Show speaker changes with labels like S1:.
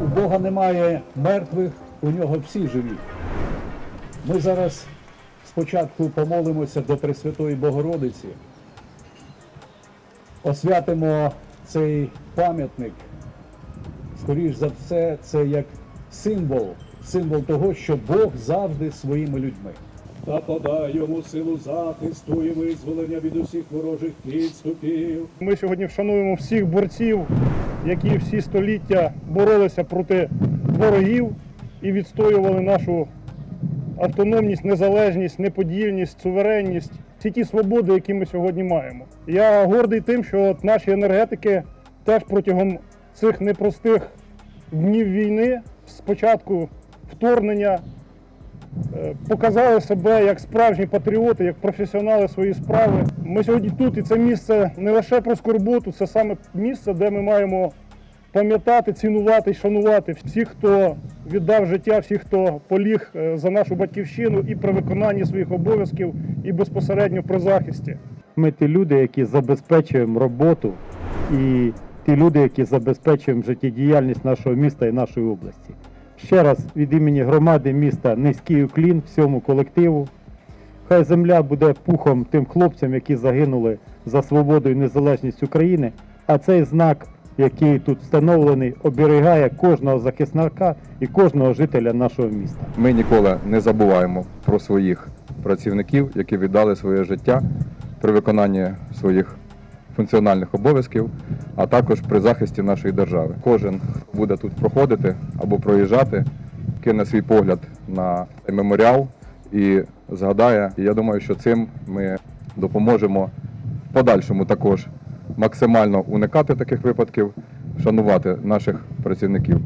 S1: У Бога немає мертвих, у нього всі живі. Ми зараз спочатку помолимося до Пресвятої Богородиці, освятимо цей пам'ятник. Скоріш за все, це як символ, символ того, що Бог завжди своїми людьми. Та подай йому силу захисту і визволення від усіх ворожих підступів.
S2: Ми сьогодні вшануємо всіх борців, які всі століття боролися проти ворогів і відстоювали нашу автономність, незалежність, неподільність, суверенність, всі ті свободи, які ми сьогодні маємо. Я гордий тим, що наші енергетики теж протягом цих непростих днів війни, спочатку вторгнення, показали себе як справжні патріоти, як професіонали своєї справи. Ми сьогодні тут, і це місце не лише про скорботу, це саме місце, де ми маємо пам'ятати, цінувати і шанувати всіх, хто віддав життя, всіх, хто поліг е, за нашу батьківщину і при виконанні своїх обов'язків, і безпосередньо при захисті.
S3: Ми ті люди, які забезпечуємо роботу, і ті люди, які забезпечуємо життєдіяльність нашого міста і нашої області. Ще раз від імені громади міста низький уклін всьому колективу. Хай земля буде пухом тим хлопцям, які загинули за свободу і незалежність України. А цей знак, який тут встановлений, оберігає кожного захисника і кожного жителя нашого міста.
S4: Ми ніколи не забуваємо про своїх працівників, які віддали своє життя при виконанні своїх функціональних обов'язків, а також при захисті нашої держави. Кожен буде тут проходити або проїжджати, кине свій погляд на меморіал і згадає. І я думаю, що цим ми допоможемо в подальшому також максимально уникати таких випадків, шанувати наших працівників.